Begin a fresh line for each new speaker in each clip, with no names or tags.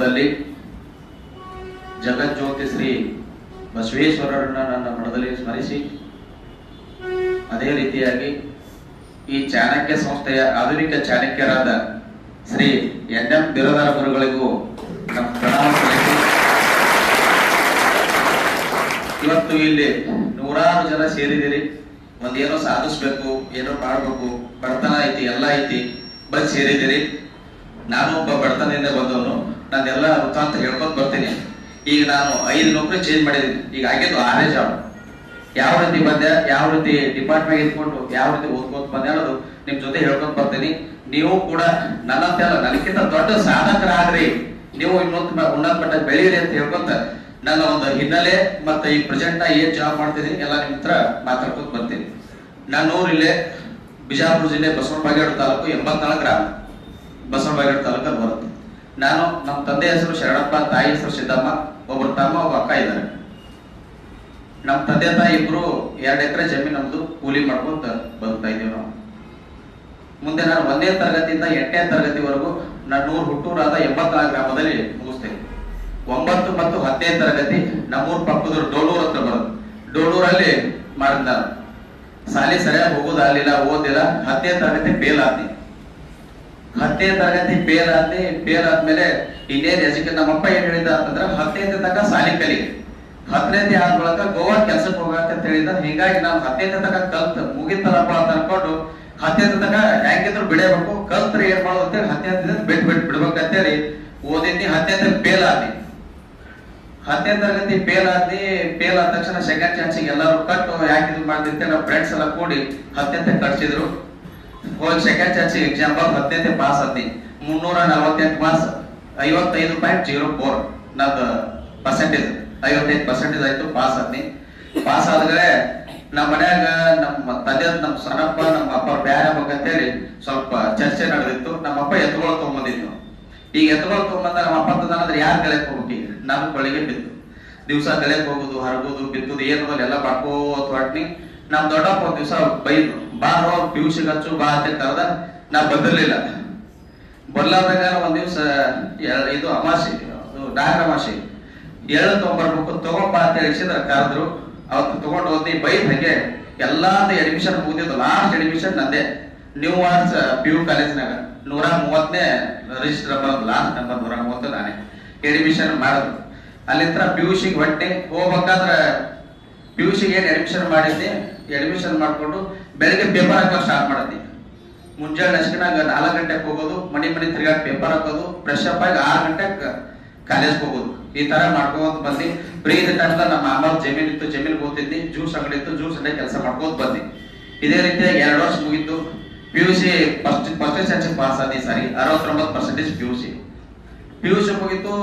ಸಂದರ್ಭದಲ್ಲಿ ಜಗಜ್ಯೋತಿ ಶ್ರೀ ಬಸವೇಶ್ವರರನ್ನ ನನ್ನ ಮನದಲ್ಲಿ ಸ್ಮರಿಸಿ, ಅದೇ ರೀತಿಯಾಗಿ ಈ ಚಾಣಕ್ಯ ಸಂಸ್ಥೆಯ ಆಧುನಿಕ ಚಾಣಕ್ಯರಾದ ಶ್ರೀ ಎನ್ ಎಂ ಬಿರದಾರ ಗುರುಗಳಿಗೂ ಪ್ರಣಾಮ ಇವತ್ತು ಇಲ್ಲಿ ನೂರಾರು ಜನ ಸೇರಿದಿರಿ ಒಂದೇನೋ ಸಾಧಿಸ್ಬೇಕು, ಏನೋ ಮಾಡ್ಬೇಕು, ಬಡತನ ಐತಿ, ಎಲ್ಲ ಐತಿ ಬಸ್ ಸೇರಿದಿರಿ ನಾನು ಒಬ್ಬ ಬಡತನದಿಂದ ಬಂದವನು. ನಾನೆಲ್ಲ ವೃತ್ತಾಂತ ಹೇಳ್ಕೊಂತ ಬರ್ತೀನಿ. ಈಗ ನಾನು ಐದು ನೌಕರಿ ಚೇಂಜ್ ಮಾಡಿದ್ದೀನಿ ಈಗ ಆಗಿದ್ದು ಆರೇ ಜಾಬ್ ಯಾವ ರೀತಿ ಬಂದೆ, ಯಾವ ರೀತಿ ಡಿಪಾರ್ಟ್ಮೆಂಟ್ ಇದ್ಕೊಂಡು, ಯಾವ ರೀತಿ ಓದ್ಕೊಂತ ಬಂದೆ ಅನ್ನೋದು ನಿಮ್ ಜೊತೆ ಹೇಳ್ಕೊಂತ ಬರ್ತೀನಿ. ನೀವು ಕೂಡ ನನ್ನಂತೆ ಅಲ್ಲ ನನಗಿಂತ ದೊಡ್ಡ ಸಾಧಕರಾಗ್ರಿ. ನೀವು ಇನ್ನೊಂದು ಉನ್ನತ ಮಟ್ಟ ಬೆಳೀರಿ ಅಂತ ಹೇಳ್ಕೊಂತ ನನ್ನ ಒಂದು ಹಿನ್ನೆಲೆ ಮತ್ತೆ ಈ ಪ್ರೆಸೆಂಟ್ನ ಏನ್ ಜಾಬ್ ಮಾಡ್ತೀನಿ ಎಲ್ಲ ನಿಮ್ ಹತ್ರ ಬರ್ತೀನಿ. ನಾನು ಇಲ್ಲೇ ಬಿಜಾಪುರ ಜಿಲ್ಲೆ ಬಸವನ ಬಾಗೇಡು ತಾಲೂಕು ಎಂಬತ್ನಾಲ್ಕು ಗ್ರಾಮ. ಬಸವನ ಬಾಗೇಡು ತಾಲೂಕಲ್ಲಿ ಬರುತ್ತೆ. ನಾನು ನಮ್ಮ ತಂದೆ ಹೆಸರು ಶರಣಪ್ಪ, ತಾಯಿ ಹೆಸರು ಸಿದ್ದಮ್ಮ, ಒಬ್ಬರು ತಮ್ಮ, ಒಬ್ಬ ಅಕ್ಕ ಇದ್ದಾರೆ. ನಮ್ಮ ತಂದೆ, ತಾಯಿ ಇಬ್ರು ಎರಡು ಎಕರೆ ಜಮೀನು ನಮ್ದು ಕೂಲಿ ಮಾಡ್ಕೊಂತ ಬದುಕ್ತಾ ಇದೀವಿ ನಾವು. ಮುಂದೆ ನಾನು ಒಂದನೇ ತರಗತಿಯಿಂದ ಎಂಟನೇ ತರಗತಿವರೆಗೂ ನಾನು ನೂರು ಹುಟ್ಟೂರಾದ ಎಂಬತ್ನಾಲ್ಕು ಗ್ರಾಮದಲ್ಲಿ ಮುಗಿಸ್ತೇನೆ. ಒಂಬತ್ತು ಮತ್ತು ಹತ್ತನೇ ತರಗತಿ ನಮ್ಮೂರ್ ಪಕ್ಕದ ಡೋಳೂರ್ ಹತ್ರ ಬರೋದು ಡೋಳೂರಲ್ಲಿ ಮಾಡಿದ ನಾನು ಶಾಲೆ ಸರಿಯಾಗಿ ಹೋಗೋದಾಗಲಿಲ್ಲ ಓದಿಲ್ಲ. ಹತ್ತನೇ ತರಗತಿ ಫೇಲ್ ಆದ್ನಿ. ಹತ್ತನೇ ತರಗತಿ ಫೇಲ್ ಆದ್ರೆ ಫೇಲ್ ಆದ್ಮೇಲೆ ಇನ್ನೇನ್ ಎಜುಕೇಶನ್ ನಮ್ಮಪ್ಪ ಏನ್ ಹೇಳಿದ ಅಂತಂದ್ರೆ ಹತ್ತನೇ ತನಕ ಸಾಲಿ ಕಲಿ. ಹತ್ತನೇತಿ ಆದ ಗೋವಾ ಕೆಲ್ಸಕ್ಕೆ ಹೋಗಕ್ಕೆ ಅಂತ ಹೇಳಿದ ಹೀಗಾಗಿ ನಾವು ಹತ್ತನೇ ತನಕ ಕಲ್ತ್ ಮುಗಿತಲ್ಲಪ್ಪ ಅಂತ ಅನ್ಕೊಂಡು ಹತ್ತನೇ ತನಕ ಹೆಂಗಿದ್ರು ಬಿಡಬೇಕು. ಕಲ್ತ್ರೆ ಏನ್ ಮಾಡೋದು ಅಂತೇಳಿ ಹತ್ತನೇ ಬಿಟ್ ಬಿಟ್ ಬಿಡ್ಬೇಕಂತೇಳಿ ಓದಿದ್ನಿ ಹತ್ತನೇ ಫೇಲ್ ಆದ್ನಿ ಹತ್ತನೇ ತರಗತಿ ಫೇಲ್ ಆದ್ನಿ ಫೇಲ್ ಆದ ತಕ್ಷಣ ಸೆಕೆಂಡ್ ಚಾನ್ಸಿಗೆ ಎಲ್ಲರೂ ಕಟ್ಟು ಯಾಕೆ ಇದು ಮಾಡ್ತಿರ್ತೇವೆ. ನಮ್ಮ ಫ್ರೆಂಡ್ಸ್ ಎಲ್ಲ ಕೂಡಿ ಹತ್ತನೇ ಕಟ್ಸಿದ್ರು. ಹೋಗಿ ಎಕ್ಸಾಂಪಲ್ ಬಂದು ಹತ್ತನೇ ಪಾಸ್ ಆದ್ನಿ ಮುನ್ನೂರ ನಲವತ್ತೆಂಟು ಮಾರ್ಕ್ಸ್ ಐವತ್ತೈದು ಪಾಯಿಂಟ್ ಜೀರೋ ಫೋರ್ ನಮ್ದು ಪರ್ಸೆಂಟೇಜ್ ಐವತ್ತೈದು ಪರ್ಸೆಂಟೇಜ್ ಆಯ್ತು ಪಾಸ್ ಆದ್ನಿ. ಪಾಸ್ ಆದ್ರೆ ನಮ್ಮ ಮನ್ಯಾಗ ನಮ್ಮ ತಂದೆ ನಮ್ಮ ಸಣ್ಣಪ್ಪ ನಮ್ಮ ಅಪ್ಪ ಬ್ಯಾರೆ ಅಂತೇಳಿ ಸ್ವಲ್ಪ ಚರ್ಚೆ ನಡೆದಿತ್ತು. ನಮ್ಮ ಅಪ್ಪ ಎತ್ತುಗಳು ತಗೊಂಬಂದಿದ್ವು ಈಗ ಎತ್ತುಗಳು ತಗೊಂಬಂದ ನಮ್ಮ ಅಪ್ಪ ತಂದ್ರೆ ಯಾರು ಕಳೆಕ್ ಹೋಗ್ಬಿಟ್ಟು ನಾನು ಕೊಳಗೆ ಬಿತ್ತು ದಿವಸ ಕಳೆಕ್ ಹೋಗುದು, ಹರಗುದು, ಬಿತ್ತುದು, ಏನು ಎಲ್ಲ ಮಾಡ್ಕೋತ ಹೊಟ್ನಿ ನಮ್ ದೊಡ್ಡಪ್ಪ ಒಂದ್ ದಿವಸ ಬೈದು ಬಾ ರೋ ಪಿ ಯು ಸಿ ಹಚ್ಚು ಬಾ ಅಂತ ಕರೆದ ನಾ ಬಂದಿರ್ಲಿಲ್ಲ. ಬರ್ಲಾದಾಗ ಒಂದ್ ದಿವ್ಸ ಇದು ಅಮಾಸಿ ಡಾಕ್ರ ಅಮಾಸಿ ಎಳ್ಳು ತಗೊಂಬರ್ಬೇಕು ತಗೊಂಬ ಅಂತ ಹೇಳಿಸಿದ್ರ ಕರೆದ್ರು. ಅವತ್ತು ತಗೊಂಡು ಹೋದ್ನಿ, ಬೈದ್ ಹಂಗೆ ಎಲ್ಲಾದ ಅಡ್ಮಿಷನ್ ಮುಗಿದಿದ್ದು ಲಾಸ್ಟ್ ಅಡ್ಮಿಷನ್ ನಂದೇ. ನ್ಯೂ ಆರ್ಟ್ಸ್ ಪಿ ಯು ಕಾಲೇಜ್ನಾಗ ನೂರ ಮೂವತ್ತನೇ ರಿಜಿಸ್ಟರ್ ಬರೋದು ಲಾಸ್ಟ್ ನಂಬರ್ ನೂರ ಮೂವತ್ತು ನಾನೇ. ಅಡ್ಮಿಷನ್ ಮಾಡಿದ್ರು ಅಲ್ಲಿಂದ ಪಿ ಯು ಸಿಗೆ ಹೊಟ್ಟೆ ಹೋಗ್ಬೇಕಾದ್ರ ಪಿ ಯು ಸಿಗೆ ಏನು ಅಡ್ಮಿಷನ್ ಮಾಡಿದ್ದೆ. ಅಡ್ಮಿಷನ್ ಮಾಡ್ಕೊಂಡು ಬೆಳಗ್ಗೆ ಪೇಪರ್ ಹಾಕೋಕೆ ಸ್ಟಾರ್ಟ್ ಮಾಡಿದ್ದೆ. ಮುಂಜಾನೆ ನಸಿಕಿನಾಗ ನಾಲ್ಕು ಗಂಟೆಗೆ ಹೋಗೋದು, ಮನೆ ಮನೆ ತಿರ್ಗಾಡಿ ಪೇಪರ್ ಹಾಕೋದು ಫ್ರೆಶ್ ಅಪ್ ಆಗಿ ಆರು ಗಂಟೆಗೆ ಕಾಲೇಜ್ ಹೋಗೋದು. ಈ ತರ ಮಾಡ್ಕೋತ ಬಂದು. ಫ್ರೀ ಟೈಮ್ದಾಗ ನಮ್ಮ ಮಾಮ ಜಮೀನ್ ಇತ್ತು, ಜಮೀನ್ ಹೋಗ್ತಿದ್ದೆ ಜ್ಯೂಸ್ ಅಂಗಡಿ ಇತ್ತು ಜ್ಯೂಸ್ ಅಂಗಡಿ ಕೆಲಸ ಮಾಡ್ಕೋತ ಬಂದಿ. ಇದೇ ರೀತಿಯಾಗಿ ಎರಡು ವರ್ಷ ಮುಗಿತು. P U C first first section pass ಆದಿ ಸಾರಿ. ಅರವತ್ತೊಂಬತ್ತು percentage P U C P U C ಮುಗಿತು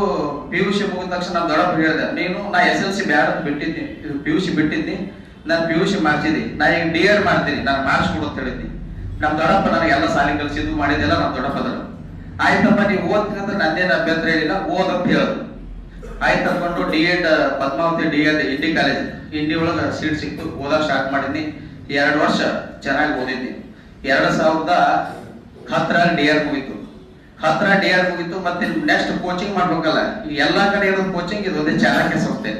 ಪಿ ಯು ಸಿ ಮುಗಿದ ತಕ್ಷಣ ನಾನು ದೊಡ್ಡಪ್ಪ ಹೇಳಿದೆ, ನೀನು ನಾ ಎಸ್ ಎಲ್ ಸಿ ಬ್ಯಾಡ ಅಂತ ಪಿಯುಸಿ ಬಿಟ್ಟಿದ್ನಿ ನಾನು ಪಿ ಯು ಸಿ ಮಾಡ್ತಿದ್ದಿ ನಾ ಈಗ ಡಿ ಎಡ್ ಮಾಡ್ತೀನಿ, ನಾನು ಮಾಡಿಸ್ಕೊಡು ಅಂತ ಹೇಳಿದ್ನಿ ನಮ್ಮ ದೊಡ್ಡಪ್ಪ ನನಗೆ ಎಲ್ಲ ಸಾಲಿ ಕಲಿಸಿದ್ದು ಮಾಡಿದ್ದೆಲ್ಲ ನಮ್ಮ ದೊಡ್ಡಪ್ಪ ಅದ್ರ ಆಯ್ತಪ್ಪ, ನೀವು ಓದ್ತೀನಿ ಅಂತ ನಂದೇನು ಅಭ್ಯಂತರ ಹೇಳಿಲ್ಲ ಓದ್ ಅಂತ ಹೇಳುದು ಆಯ್ತು ಅನ್ಕೊಂಡು D Ed Padmavati D Ed Indi college Indi ಒಳಗ ಸೀಟ್ ಸಿಕ್ತು, ಓದಕ್ ಸ್ಟಾರ್ಟ್ ಮಾಡಿದ್ನಿ. ಎರಡು ವರ್ಷ ಚೆನ್ನಾಗಿ ಓದಿದ್ದೀನಿ ಎರಡು ಸಾವಿರದ ಹತ್ತರಲ್ಲಿ ಡಿ ಎಡ್ ಮುಗೀತು. ಹತ್ತರ ಡಿ ಆರ್ ಮುಗಿತು, ಮತ್ತೆ ನೆಕ್ಸ್ಟ್ ಕೋಚಿಂಗ್ ಮಾಡ್ಬೇಕಲ್ಲ. ಎಲ್ಲಾ ಕಡೆ ಇರೋದು ಕೋಚಿಂಗ್ ಇದು ಒಂದೇ ಚಾಣಕ್ಯ ಸಂಸ್ಥೆ.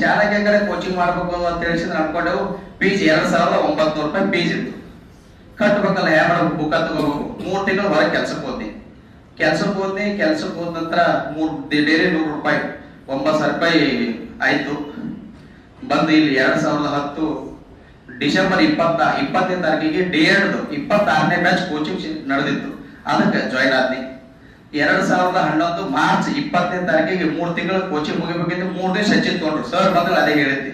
ಚಾಣಕ್ಯ ಕಡೆ ಕೋಚಿಂಗ್ ಮಾಡ್ಬೇಕು ಅಂತ ಹೇಳಿಸಿದ್ರೆ ಅನ್ಕೊಂಡೆವು ಫೀಸ್ ಎರಡ್ ಸಾವಿರದ ಒಂಬತ್ತು ರೂಪಾಯಿ ಫೀಸ್ ಇತ್ತು. ಕಟ್ಬೇಕಲ್ಲ, ಯಾವ ಬುಕ್ ತಗೋಬೇಕು? ಮೂರ್ ತಿಂಗಳು ಹೊರಗೆ ಕೆಲ್ಸಕ್ಕೆ ಹೋದ್ನಿ. ಕೆಲ್ಸಕ್ಕೆ ಹೋದ್ನಿ, ಕೆಲ್ಸಕ್ಕೆ ಹೋದ ನಂತರ ಮೂರ್ ಡೈಲಿ ನೂರು ರೂಪಾಯಿ, ಒಂಬತ್ತು ಸಾವಿರ ರೂಪಾಯಿ ಆಯ್ತು. ಬಂದು ಇಲ್ಲಿ ಎರಡ್ ಸಾವಿರದ ಹತ್ತು ಡಿಸೆಂಬರ್ ಇಪ್ಪತ್ತ, ಇಪ್ಪತ್ತನೇ ತಾರೀಕಿಗೆ ಡಿ ಎಡ್ ಇಪ್ಪತ್ತಾರನೇ ಮ್ಯಾಚ್ ಕೋಚಿಂಗ್ ನಡೆದಿತ್ತು. ಅದಕ್ಕೆ ಜಾಯ್ನ್ ಆದ್ನಿ. ಎರಡ್ ಸಾವಿರದ ಹನ್ನೊಂದು ಮಾರ್ಚ್ ಇಪ್ಪತ್ತನೇ ತಾರೀಕಿಗೆ ಮೂರ್ ತಿಂಗಳ ಕೋಚಿಂಗ್ ಮುಗಿಬೇಕಿತ್ತು. ಮೂರ್ ದಿವಸ ಹೆಚ್ಚಿಗೆ ತಗೊಂಡ್ರು. ಸರ್ ಬಂದ್ರೆ ಅದೇ ಹೇಳಿದ್ದೆ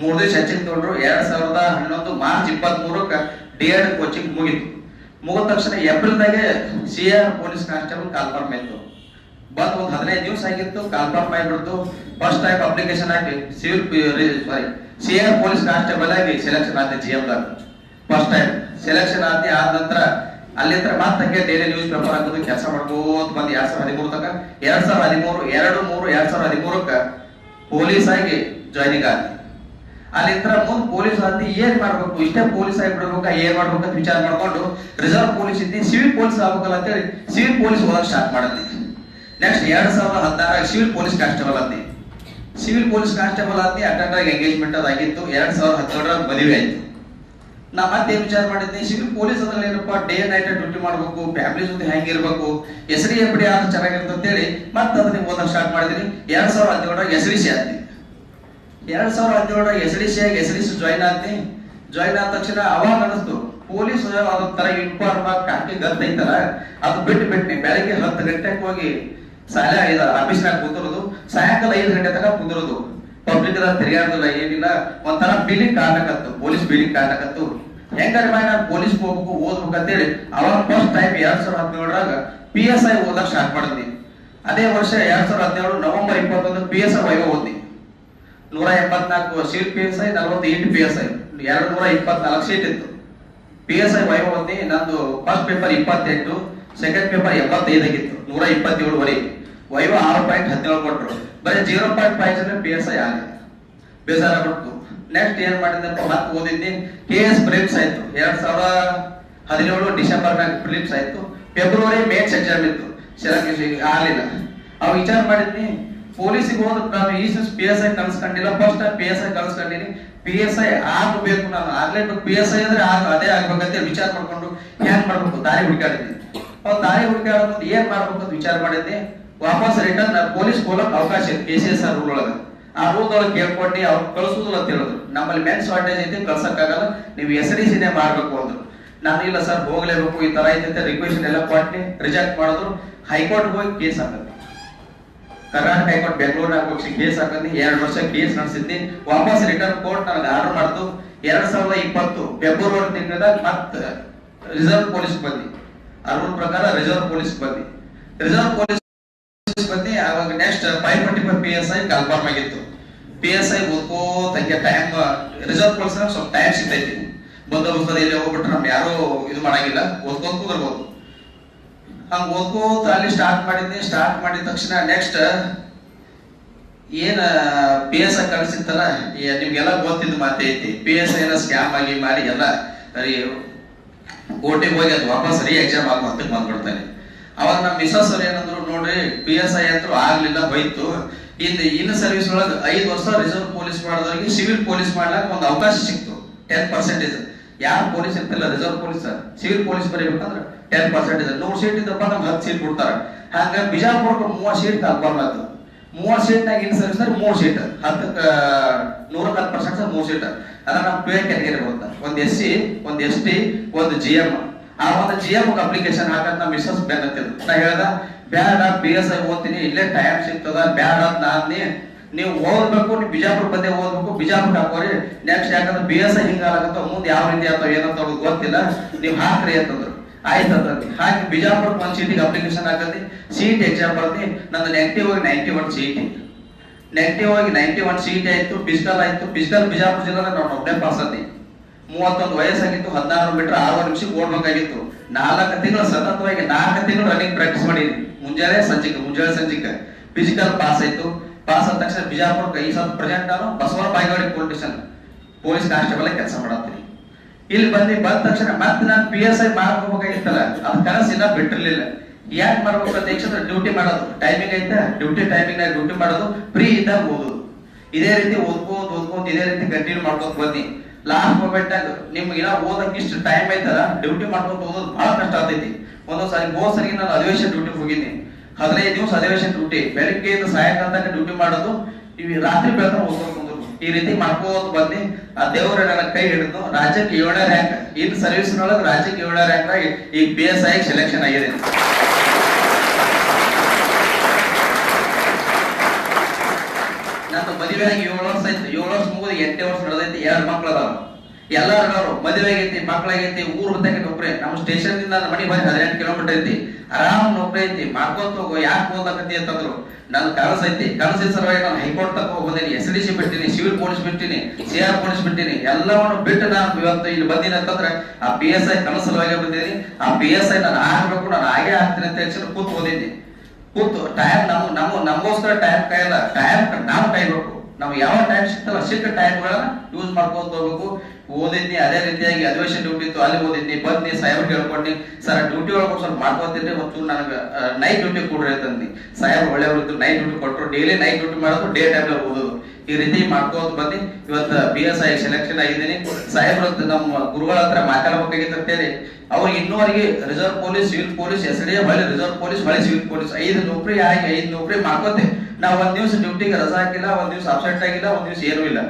ಮೂರ್ ದಿವಸ ಹೆಚ್ಚಿಗೆ ತಗೊಂಡ್ರು. ಎರಡ್ ಸಾವಿರದ ಹನ್ನೊಂದು ಮಾರ್ಚ್ ಇಪ್ಪತ್ತ್ ಮೂರಕ್ಕೆ ಡಿ ಕೋಚಿಂಗ್ ಮುಗಿತು. ಮುಗಿದ ತಕ್ಷಣ ಏಪ್ರಿಲ್ದಾಗೆ C R police constable call form ಆಯ್ತು ಬಂದ್ ಒಂದ್ ಹದಿನೈದು ದಿವಸ ಆಗಿತ್ತು. ಕಾಲ್ಫಾರ್ಮ್ ಆಗಿಬಿಡ್ತು ಫಸ್ಟ್ ಟೈಮ್ ಅಪ್ಲಿಕೇಶನ್ ಹಾಕಿ civil sorry C R police constable ಆಗಿ ಸೆಲೆಕ್ಷನ್ ಆದ ಜಿ ದಾಗ. ಫಸ್ಟ್ ಟೈಮ್ ಸೆಲೆಕ್ಷನ್ ಆದ ನಂತರ ಅಲ್ಲಿಂದ ಮತ್ತೆ ಡೈಲಿ ನ್ಯೂಸ್ ಪೇಪರ್ ಹಾಕೋದು, ಕೆಲಸ ಮಾಡ್ಕೋತ ಬಂದು ಎರಡ್ ಸಾವಿರದ ಹದಿಮೂರು ತನಕ. ಎರಡ್ ಸಾವಿರದ ಹದಿಮೂರು, ಎರಡು, ಮೂರು, ಎರಡ್ ಸಾವಿರದ ಹದಿಮೂರಕ್ಕ ಪೊಲೀಸ್ ಆಗಿ ಜಾಯ್ನಿಂಗ್ ಆದ ಅಲ್ಲಿಂದ ಮುಂದ್ ಪೊಲೀಸ್ ಆಗ್ತಿ ಏನ್ ಮಾಡ್ಬೇಕು? ಇಷ್ಟೇ ಪೊಲೀಸ್ ಆಗಿ ಬಿಡ್ಬೇಕಾ? ಏನ್ ಮಾಡ್ಬೇಕು ಅಂತ ವಿಚಾರ ಮಾಡ್ಕೊಂಡು ರಿಸರ್ವ್ ಪೊಲೀಸ್ ಇದ್ದಿ ಸಿವಿಲ್ ಪೊಲೀಸ್ ಆಗ್ಬೇಕಲ್ಲ ಅಂತೇಳಿ ಸಿವಿಲ್ ಪೊಲೀಸ್ ಹೋಗಕ್ ಸ್ಟಾರ್ಟ್ ಮಾಡಿದ್ವಿ. ನೆಕ್ಸ್ಟ್ ಎರಡ್ ಸಾವಿರದ ಹದಿನಾರಾಗ ಸಿವಿಲ್ ಪೊಲೀಸ್ ಕಾನ್ಸ್ಟೇಬಲ್ ಆದ್ನಿ ಸಿವಿಲ್ ಪೊಲೀಸ್ ಕಾನ್ಸ್ಟೇಬಲ್ ಅಂತ ಅಟೆಂಡರ್ ಎಂಗೇಜ್ಮೆಂಟ್ ಅದಾಗಿತ್ತು. ಎರಡ್ ಸಾವಿರದ ಹದಿನೇಳರಾಗ ಮದುವೆ ಆಯ್ತು. ನಾ ಮತ್ತೆ ಏನ್ ವಿಚಾರ ಮಾಡಿದ್ನಿ? ಸಿವಿಲ್ ಪೊಲೀಸ್ ಅದ್ರಲ್ಲಿ ಏನಪ್ಪ ಡೇ ನೈಟ್ ಡ್ಯೂಟಿ ಮಾಡ್ಬೇಕು ಫ್ಯಾಮಿಲಿ ಜೊತೆ ಹೆಂಗಿರ್ಬೇಕು ಎಸ್ ಡಿ ಎಫ್ ಡಿ ಆದ್ರೆ ಚೆನ್ನಾಗಿರುತ್ತೆ ಅಂತೇಳಿ ಮತ್ತೆ ಅದನ್ನ ಓದಕ್ ಸ್ಟಾರ್ಟ್ ಮಾಡಿದೀನಿ. ಎರಡ್ ಸಾವಿರದ ಹದಿನೇಳು ಎಸ್ ಡಿ ಸಿ ಆದ್ನಿ. ಎರಡ್ ಸಾವಿರದ ಹದಿನೇಳು ಎಸ್ ಡಿ ಸಿ ಆಗಿ ಎಸ್ ಡಿ ಸಿ ಜಾಯ್ನ್ ಆದ್ನಿ. ಜಾಯ್ನ್ ಆದ ತಕ್ಷಣ ಅವಾಗ ಅನಿಸ್ತು ಪೊಲೀಸ್ ಅದೊಂಥರ ಯೂನಿಫಾರ್ಮ್ ಕಾಕಿ ಗಂತ ಐತಲ್ಲ, ಅದು ಬಿಟ್ಟು ಬಿಟ್ನಿ. ಬೆಳಗ್ಗೆ ಹತ್ತು ಗಂಟೆಗೆ ಹೋಗಿ ಸಾಲ ಆಫೀಸ್ನಾಗ ಕುಂದಿರೋದು ಸಾಯಂಕಾಲ ಐದು ಗಂಟೆ ತನಕ ಕುಂದಿರೋದು ಪಬ್ಲಿಕ್ ತಿರ್ಗಾಡುದಿಲ್ಲ ಏನಿಲ್ಲ. ಒಂಥರ ಬಿಲಿಂಗ್ ಕಾಣಕತ್ತು ಪೊಲೀಸ್ ಬಿಲಿಂಗ್ ಕಾಣಕತ್ತು. ಹೆಂಗಾರೆ ಮಾಡಿ ನಾನು ಪೊಲೀಸ್ ಹೋಗ್ಬೇಕು ಓದ್ಬೇಕು ಅಂತೇಳಿ ಅವಾಗ ಫಸ್ಟ್ ಟೈಮ್ ಎರಡ್ ಸಾವಿರದ ಹದಿನೇಳರಾಗ ಪಿ ಎಸ್ ಐ ಓದಕ್ ಸ್ಟಾರ್ಟ್ ಮಾಡಿದ್ವಿ ಅದೇ ವರ್ಷ ಎರಡ್ ಸಾವಿರದ ಹದಿನೇಳು ನವೆಂಬರ್ ಇಪ್ಪತ್ತೊಂದು ಪಿ ಎಸ್ ಐ ವೈವ ಓದಿ ನೂರ ಎಪ್ಪತ್ನಾಲ್ಕು ಸೀಟ್ ಪಿ ಎಸ್ ಐ ನಲವತ್ತು ಪಿ ಎಸ್ ಐ ಎರಡು ನೂರ ಇಪ್ಪತ್ನಾಲ್ಕು ಸೀಟ್ ಇತ್ತು. ಪಿ ಎಸ್ ಐ ವೈವ ಓದಿ ನಂದು ಫಸ್ಟ್ ಪೇಪರ್ ಇಪ್ಪತ್ತೆಂಟು ಸೆಕೆಂಡ್ ಪೇಪರ್ ಎಪ್ಪತ್ತೈದಾಗಿತ್ತು ನೂರ ಇಪ್ಪತ್ತೇಳುವರೆಗೆ ವೈವ ಆರು ಪಾಯಿಂಟ್ ಹದಿನೇಳು ಕೊಟ್ಟರು ಬರೀ ಜೀರೋ ಪಾಯಿಂಟ್ ಫೈವ್ ಅಂದ್ರೆ ಪಿ ಎಸ್ ಐ ಆಗಿದೆ. ಬೇಸರ ಕೊಟ್ಟು ನೆಕ್ಸ್ಟ್ ಏನ್ ಮಾಡಿದ್ನಪ್ಪ ಮತ್ತೆ ಓದಿದ್ದೆ ಕೆ ಎಸ್ ಪ್ರಿಲಿಮ್ಸ್ ಆಯ್ತು. ಎರಡ್ ಸಾವಿರದ ಹದಿನೇಳು ಡಿಸೆಂಬರ್ನಾಗ ಪ್ರಿಲಿಮ್ಸ್ ಆಯ್ತು. ಫೆಬ್ರವರಿ ಮೇನ್ಸ್ ಎಕ್ಸಾಮ್ ಇತ್ತು. ಸೆಲೆಕ್ಟ್ ಆಗಲಿಲ್ಲ. ಅವ್ ವಿಚಾರ ಮಾಡಿದ್ನಿ, ಪೊಲೀಸಿಗೆ ಹೋದ್ರೆ ನಾನು ಈ ಪಿ ಎಸ್ ಐ ಕಲ್ಸ್ಕೊಂಡಿಲ್ಲ ಫಸ್ಟ್ ಪಿ ಎಸ್ ಐ ಕನ್ಸ್ಕೊಂಡಿನಿ ಪಿ ಎಸ್ ಐ ಆಗಬೇಕು ನಾನು. ಆಗ್ಲೇ ಪಿ ಎಸ್ ಐ ಅಂದ್ರೆ ಆಗ, ಅದೇ ಆಗ್ಬೇಕಂತ ವಿಚಾರ ಮಾಡ್ಕೊಂಡು ಹ್ಯಾಂಗ್ ಮಾಡ್ಬೇಕು? ದಾರಿ ಹುಡುಕಾಡಿದ್ನಿ ಅವ್ ದಾರಿ ಹುಡುಕಾಡೋದು ಏನ್ ಮಾಡ್ಬೇಕು ಅಂತ ವಿಚಾರ ಮಾಡಿದ್ನಿ. ವಾಪಸ್ ರಿಟರ್ನ್ ಪೊಲೀಸ್ ಹೋಗಕ್ ಅವಕಾಶ ಇದೆ K C S R rule ಒಳಗ. ಆ ರೂಲ್ ಒಳಗೆ ಕೇಳ್ಕೊಂಡು ಅವ್ರು ಕಳಿಸೋದು ಅಂತ ಹೇಳಿದ್ರು ನಮ್ಮಲ್ಲಿ ಮೆನ್ ಶಾರ್ಟೇಜ್ ಐತಿ, ಕಳ್ಸಕ್ಕಾಗಲ್ಲ, ನೀವು ಎಸ್ ಡಿ ಸಿನೇ ಮಾಡ್ಬೇಕು ಅಂದ್ರು. ನಾನು ಇಲ್ಲ ಸರ್ ಹೋಗ್ಲೇಬೇಕು, ಈ ತರ ಐತೆ ರಿಕ್ವೆಸ್ಟ್ ಎಲ್ಲ ಕೊಟ್ಟು ರಿಜೆಕ್ಟ್ ಮಾಡಿದ್ರು. ಹೈಕೋರ್ಟ್ ಹೋಗಿ ಕೇಸ್ ಹಾಕಿದ್ರು ಕರ್ನಾಟಕ ಹೈಕೋರ್ಟ್ ಬೆಂಗಳೂರಿನಾಗ ಹೋಗಿ ಕೇಸ್ ಹಾಕದ್ನಿ ಎರಡು ವರ್ಷ ಕೇಸ್ ನಡೆಸಿದ್ನಿ. ವಾಪಸ್ ರಿಟರ್ನ್ ಕೋರ್ಟ್ ನನಗೆ ಆರ್ಡರ್ ಮಾಡ್ತು. ಎರಡ್ ಸಾವಿರದ ಇಪ್ಪತ್ತು ಫೆಬ್ರವರಿ ತಿಂಗಳದಾಗ ಮತ್ತೆ ರಿಸರ್ವ್ ಪೊಲೀಸ್ ಬಂದಿ ಆ ಪ್ರಕಾರ ರಿಸರ್ವ್ ಪೊಲೀಸ್ ಬಂದಿ ರಿಸರ್ವ್ ಪೊಲೀಸ್ ಬಂದಿ ಅವಾಗ next five twenty five P S I confirm ಆಗಿತ್ತು. ಪಿ ಎಸ್ ಐ ಓದ್ಕೋತಂಗೆ ಟೈಮ್ ರಿಸರ್ವ್ ಪೋಲಿಸ್ ಸ್ವಲ್ಪ ಟೈಮ್ ಸಿಗ್ತೈತಿ. ಬಂದೋಬಸ್ತ ಇಲ್ಲಿ ಹೋಗ್ಬಿಟ್ರೆ, ನಮ್ಗೆ ಯಾರು ಇದು ಮಾಡಂಗಿಲ್ಲ. ಓದ್ಕೋತ ಬರ್ಬೋದು ಹಂಗ ಓದ್ಕೋತ ಅಲ್ಲಿ ಸ್ಟಾರ್ಟ್ ಮಾಡಿದ್ನಿ. ಸ್ಟಾರ್ಟ್ ಮಾಡಿದ ತಕ್ಷಣ ನೆಕ್ಸ್ಟ್ ಏನ ಪಿ ಎಸ್ ಐ ಕಳಿಸಿತ್ತಲ್ಲ ನಿಮ್ಗೆಲ್ಲ ಗೊತ್ತಿದ್ದ ಮಾತೆ ಐತಿ. ಪಿ ಎಸ್ ಐನ ಸ್ಕ್ಯಾಮ್ ಆಗಿ ಮಾಡಿ ಎಲ್ಲ ಕೋರ್ಟಿಗೆ ಹೋಗಿ ಅದು ವಾಪಸ್ ರೀ ಎಕ್ಸಾಮ್ ಆಗೋ ಹತ್ತಕ್ಕೆ ಬಂದ್ಬಿಡ್ತಾನೆ. ಅವಾಗ ನಮ್ಮ ಮಿಸಸ್ ಅವ್ರು ಏನಂದ್ರು, ನೋಡ್ರಿ ಪಿ ಎಸ್ ಐ ಅಂತೂ ಆಗ್ಲಿಲ್ಲ, ಹೋಯ್ತು. ಇನ್ನು ಇನ್ನು ಸರ್ವಿಸ್ ಒಳಗೆ ಐದು ವರ್ಷ ರಿಸರ್ವ್ ಪೊಲೀಸ್ ಮಾಡಿದವರಿಗೆ ಸಿವಿಲ್ ಪೊಲೀಸ್ ಮಾಡ್ಲಾಕ ಒಂದು ಅವಕಾಶ ಸಿಕ್ತು. ಟೆನ್ ಪರ್ಸೆಂಟೇಜ್ ಯಾರು ಪೊಲೀಸ್ ಇರ್ತಿಲ್ಲ ರಿಸರ್ವ್ ಪೊಲೀಸ್ ಸಿವಿಲ್ ಪೊಲೀಸ್ ಬರೀಬೇಕಂದ್ರೆ ಟೆನ್ ಪರ್ಸೆಂಟೇಜ್ ನೂರು ಸೀಟ್ ಇದ್ದಪ್ಪ ನಮ್ಗೆ ಹತ್ತು ಸೀಟ್ ಕೊಡ್ತಾರೆ. ಹಂಗ ಬಿಜಾಪುರಕ್ಕೆ ಮೂವತ್ತು ಸೀಟ್ ಕನ್ಫರ್ಮ್ ಆಯ್ತು ಮೂವತ್ತು ಸೀಟ್ನಾಗ ಇನ್ ಸರ್ವಿಸ್ ಮೂರು ಸೀಟ್ ಹತ್ತಕ್ಕೆ ನೂರಕ್ಕೆ ಹತ್ತು ಪರ್ಸೆಂಟ್ ಮೂರು ಸೀಟ್ ಅದ ನಮ್ಮ ಟು ಕ್ಯಾಟಗರಿ ಬರುತ್ತೆ. ಒಂದು ಎಸ್ ಸಿ, ಒಂದು ಎಸ್ ಟಿ, ಒಂದು ಜಿ ಎಂ ಆ ಒಂದು ಜಿ ಎಂ ಅಪ್ಲಿಕೇಶನ್ ಹಾಕಂತ ನಮ್ಮ ಮಿಸಸ್ ನಾ ಹೇಳ್ದ, ಬ್ಯಾಡ ಬಿ ಎಸ್ ಐ ಓದ್ತೀನಿ, ಇಲ್ಲೇ ಟೈಮ್ ಸಿಗ್ತದ, ಬ್ಯಾಡ ಅಂತ ನಾನ್ನಿ ನೀವು ಓದ್ಬೇಕು, ನೀವು ಬಿಜಾಪುರ ಬಂದೆ ಓದ್ಬೇಕು, ಬಿಜಾಪುರ ಹಾಕೋರಿ. ನೆಕ್ಸ್ಟ್ ಯಾಕಂದ್ರೆ ಬಿ ಎಸ್ ಐ ಹಿಂಗಾಗತ್ತ ಮುಂದೆ ಯಾವ ರೀತಿ ಅಥವಾ ಏನಂತ ಅವ್ರಿಗೆ ಗೊತ್ತಿಲ್ಲ. ನೀವು ಹಾಕ್ರಿ ಅಂತಂದ್ರು. ಆಯ್ತು ಅಂತ ಹಾಕಿ ಬಿಜಾಪುರ ಒಂದು ಸೀಟಿಗೆ ಅಪ್ಲಿಕೇಶನ್ ಹಾಕತಿ ಸೀಟ್ ಎಕ್ಸಾಮ್ ಬರ್ತಿ ನಂದು ನೆಗೆಟಿವ್ ಆಗಿ ನೈಂಟಿ ಒನ್ ಸೀಟ್ ನೆಗೆಟಿವ್ ಆಗಿ ನೈಂಟಿ ಒನ್ ಸೀಟ್ ಆಯ್ತು ಫಿಸಿಕಲ್ ಆಯ್ತು. ಫಿಸಿಕಲ್ ಬಿಜಾಪುರ ಜಿಲ್ಲೆ ನಾವು ಒಬ್ಬನೇ ಪಾಸ್ ಆದಿ ಮೂವತ್ತೊಂದು ವಯಸ್ಸಾಗಿತ್ತು, ಹದಿನಾರು ಮೀಟರ್ ಆರು ನಿಮಿಷ ಓಡ್ಬೇಕಾಗಿತ್ತು. ನಾಲ್ಕು ತಿಂಗಳು ಸತತವಾಗಿ ನಾಲ್ಕು ತಿಂಗಳು ರನ್ನಿಂಗ್ ಪ್ರಾಕ್ಟೀಸ್ ಮಾಡಿದ್ವಿ. ಮುಂಜಾನೆ ಸಂಜೆಗೆ ಮುಂಜಾನೆ ಸಂಜೆಗೆ. ಫಿಸಿಕಲ್ ಪಾಸ್ ಆಯ್ತು. ಪಾಸ್ ಆದ ತಕ್ಷಣ ಬಿಜಾಪುರ ಈ ಸತ್ ಪ್ರೆಸೆಂಟ್ ನಾನು Basavana Bagewadi police station police constable ಕೆಲಸ ಮಾಡತ್ತೀನಿ. ಇಲ್ಲಿ ಬಂದು ಬಂದ ತಕ್ಷಣ ಮತ್ತೆ ನಾನು ಪಿ ಎಸ್ ಐ ಮಾಡ್ಕೋಬೇಕಾಗಿತ್ತಲ್ಲ, ಅದು ಕನಸಿನ ಬಿಟ್ಟಿರ್ಲಿಲ್ಲ. ಯಾಕೆ ಮಾಡ್ಬೇಕು ಅಂತ ಡ್ಯೂಟಿ ಮಾಡೋದು. ಟೈಮಿಂಗ್ ಐತೆ ಡ್ಯೂಟಿ ಟೈಮಿಂಗ್ ಡ್ಯೂಟಿ ಮಾಡೋದು ಫ್ರೀ ಇದ್ದಾಗ ಓದೋದು. ಇದೇ ರೀತಿ ಓದ್ಕೋದು ಓದ್ಕೋತ, ಇದೇ ರೀತಿ ಕಂಟಿನ್ಯೂ ಮಾಡ್ಕೊಂಡು ಬನ್ನಿ ಲಾಸ್ಟ್ ಮೂಮೆಂಟ್ ನಾಗ ನಿಮ್ಗೆ ಏನೋ ಓದಕ್ಕೆ ಇಷ್ಟು ಟೈಮ್ ಐತಲ್ಲ ಡ್ಯೂಟಿ ಮಾಡ್ಕೊಂಡು ಓದೋದು ಬಹಳ ಕಷ್ಟ ಆಗ್ತೈತಿ. ಒಂದೊಂದು ಸಾರಿ ಹೋದ್ ಸರಿ ನಾನು ಅಧಿವೇಶನ ಡ್ಯೂಟಿ ಹೋಗಿದ್ದೀನಿ ಹದಿನೈದು ದಿವಸ ಅಧಿವೇಶನ ಡ್ಯೂಟಿ ಬೆಳಿಗ್ಗೆಯಿಂದ ಸಾಯಂಕಾಲ ತನಕ ಡ್ಯೂಟಿ ಮಾಡೋದು, ಈ ರಾತ್ರಿ ಬೆಳಗ್ಗೆ ಓದ್ಕೊಂಡು ಈ ರೀತಿ ಮಾಡ್ಕೋತ ಬಂದು ಆ ದೇವರ ನನ್ನ ಕೈ ಹಿಡಿದು, ರಾಜ್ಯಕ್ಕೆ ಏಳನೇ ರ್ಯಾಂಕ್ ಇನ್ ಸರ್ವಿಸ್ ನೊಳಗೆ ರಾಜ್ಯಕ್ಕೆ ಏಳನೇ ರ್ಯಾಂಕ್ ಆಗಿ ಈ ಪಿ ಎಸ್ ಐ ಸೆಲೆಕ್ಷನ್ ಆಗಿದೆ ನಂದು ಮದುವೆ ಆಗಿ ಏಳು ವರ್ಷ ಆಯ್ತು. ಏಳು ವರ್ಷ ಮುಗಿದು ಎಂಟನೇ ವರ್ಷ ನಡೆದೈತಿ, ಎರಡು ಮಕ್ಳು ಅದಾವ ಎಲ್ಲಾರು ಮದುವೆ ಆಗೈತಿ ಮಕ್ಳಾಗೈತಿ, ಊರ್ ಬರ್ತಕ್ಕೆ ನೌಕರಿ ನಮ್ಮ ಸ್ಟೇಷನ್ ದಿಂದ ಮನೆ ಬಂದು ಹದಿನೆಂಟು ಕಿಲೋಮೀಟರ್ ಐತಿ. ಆರಾಮ್ ನೌಕರಿ ಐತಿ. ಮಾಡ್ಕೊಂತ ಹೋಗು, ಯಾಕೆ ಓದಕತ್ತಿ ಅಂತಂದ್ರು. ನನ್ ಕನಸು ಐತಿ. ಕನಸಿನ ಸಲುವಾಗಿ ನಾನು ಹೈಕೋರ್ಟ್ ತಕ್ಕ ಹೋಗಿದ್ದೀನಿ ಎಸ್ ಡಿ ಸಿ ಬಿಟ್ಟಿನಿ, ಸಿವಿಲ್ ಪೊಲೀಸ್ ಬಿಟ್ಟಿನಿ, ಸಿ ಆರ್ ಪೊಲೀಸ್ ಬಿಟ್ಟಿನಿ. ಎಲ್ಲವನ್ನು ಬಿಟ್ಟು ನಾನು ಇವತ್ತು ಇಲ್ಲಿ ಬಂದಿನಿ ಅಂತಂದ್ರೆ ಆ ಪಿ ಎಸ್ ಐ ಕನಸು ಸಲುವಾಗಿ ಬಂದಿದ್ದೀನಿ ಆ ಪಿ ಎಸ್ ಐ ನಾನು ಆಗ್ಬೇಕು ನಾನು ಆಗೇ ಆಗ್ತೀನಿ ಅಂತ ಹೇಳಿ ಕೂತ್ ಓದಿದ್ದೆ ಕೂತು ಟೈಮ್ ನಮ್ಮ ನಮ್ಮ ನಮಗೋಸ್ಕರ ಟೈಮ್ ಕಾಯಲ್ಲ. ಟೈಮ್ ನಾವು ಕಾಯ್ಬೇಕು. ನಾವು ಯಾವ ಟೈಮ್ ಸಿಗ್ತಲ್ಲ ಸಿಕ್ಕ ಟೈಮ್ಗಳನ್ನ ಯೂಸ್ ಮಾಡ್ಕೊಂತ ಹೋಗ್ಬೇಕು. ಓದಿದ್ನಿ, ಅದೇ ರೀತಿಯಾಗಿ ಅಧಿವೇಶನ ಡ್ಯೂಟಿ ಇತ್ತು, ಅಲ್ಲಿ ಓದಿದ್ನಿ, ಬಂದ್ನಿ ಸಾಹೇಬ್ ಕೇಳ್ಕೊಂಡಿ ಸರ್ ಡ್ಯೂಟಿ ಒಳಗೆ ಸ್ವಲ್ಪ ಮಾಡ್ಕೊತಿದ್ರೆ ಒಂಚೂರು ನನಗೆ ನೈಟ್ ಡ್ಯೂಟಿ ಕೊಡ್ರಿ ಅಂತಂದು ಸಾಹೇಬ್ ಒಳ್ಳೆಯವರು ಇದ್ರು ನೈಟ್ ಡ್ಯೂಟಿ ಕೊಟ್ಟರು ಡೈಲಿ ನೈಟ್ ಡ್ಯೂಟಿ ಮಾಡೋದು ಡೇ ಟೈಮ್ ಓದೋದು. ಈ ರೀತಿ ಮಾಡ್ಕೋತ ಬಂದು ಇವತ್ತು ಬಿ ಎಸ್ ಐ ಸೆಲೆಕ್ಷನ್ ಆಗಿದ್ದೀನಿ. ಸಾಹೇಬ್ರ ನಮ್ಮ ಗುರುಗಳ ಹತ್ರ ಅಂತೇಳಿ ಅವ್ರಿಗೆ ಇನ್ನೂವರೆಗೆ reserve police civil police S D ಹೊಳೆ ರಿಸರ್ವ್ ಪೊಲೀಸ್ ಹೊಳೆ ಸಿವಿಲ್ ಪೊಲೀಸ್ ಐದು ನೌಕರಿ ಆಗಿ ಐದು ನೌಕರಿ ಮಾಡ್ಕೋತೆ. ನಾವು ಒಂದ್ ದಿವಸ ಡ್ಯೂಟಿಗೆ ರಜಾ ಹಾಕಿಲ್ಲ, ಒಂದ್ ದಿವಸ ಅಬ್ಸೆಂಟ್ ಆಗಿಲ್ಲ, ಒಂದ್ ದಿವ್ಸ ಏನೂ ಇಲ್ಲ.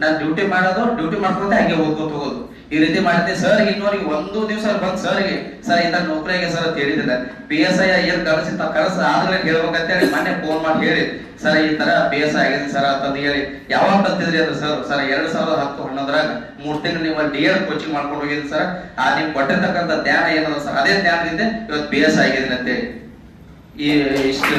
ನಾನು ಡ್ಯೂಟಿ ಮಾಡೋದು ಡ್ಯೂಟಿ ಮಾಡ್ಕೊಂಡೆ ಹಾಗೆ ಓದ್ಕೊತ ಹೋಗೋದು. ಈ ರೀತಿ ಮಾಡಿದ್ದೆ ಸರ್ ಇನ್ನೂವರೆಗೆ ಒಂದು ದಿವಸ ಬಂದ್ ಸರ್ಗೆ ಸರ್ ಇಂತ ನೌಕರಿಗೆ ಸರ್ ಅಂತ ಪಿ ಎಸ್ ಐ ಏನ್ ಕನಸಿತ್ತ ಕನಸು ಆದ್ರೆ ಹೇಳ್ಬೇಕಂತ ಹೇಳಿ ಮೊನ್ನೆ ಫೋನ್ ಮಾಡಿ ಹೇಳಿ. ಸರ್ ಈ ತರ ಪಿ ಎಸ್ ಐ ಆಗಿದೆ ಸರ್ ಅಂತಂದು ಹೇಳಿ. ಯಾವಾಗ ಕಲ್ತಿದ್ರಿ ಅಂದ್ರೆ ಸರ್ ಸರ್ ಎರಡ್ ಸಾವಿರದ ಹತ್ತು ಹನ್ನೊಂದರಾಗ ಮೂರ್ ತಿಂಗಳು ನೀವು ಡಿ ಎಲ್ ಕೋಚಿಂಗ್ ಮಾಡ್ಕೊಂಡು ಹೋಗಿದ್ರಿ ಸರ್ ಆ ನೀವು ಕೊಟ್ಟಿರ್ತಕ್ಕಂಥ ಧ್ಯಾನ ಏನದ ಸರ್ ಅದೇ ಧ್ಯಾನದಿಂದ ಇವತ್ತು ಪಿ ಎಸ್ ಐ ಆಗಿದ್ದೀನಿ ಅಂತೇಳಿ ಈ ಇಷ್ಟು